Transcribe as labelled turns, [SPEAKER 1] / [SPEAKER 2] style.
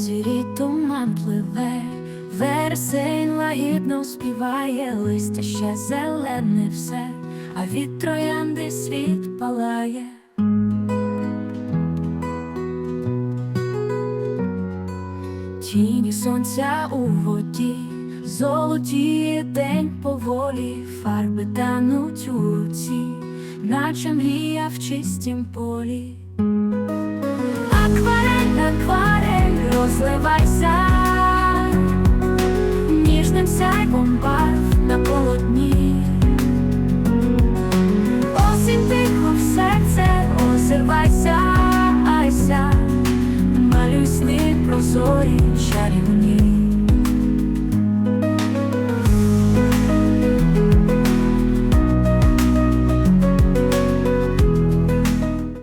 [SPEAKER 1] зірі туман пливе, вересень лагідно співає, листя ще зелене все, а від троянди світ палає. Тіні сонця у воді, золоті день поволі, фарби тануть у руці, наче мрія в чистім полі. Заливайся ніжним сяйвом барв на полотні, осінь тихо в серце озирвайся, айся, малюй сни прозорі чарівні.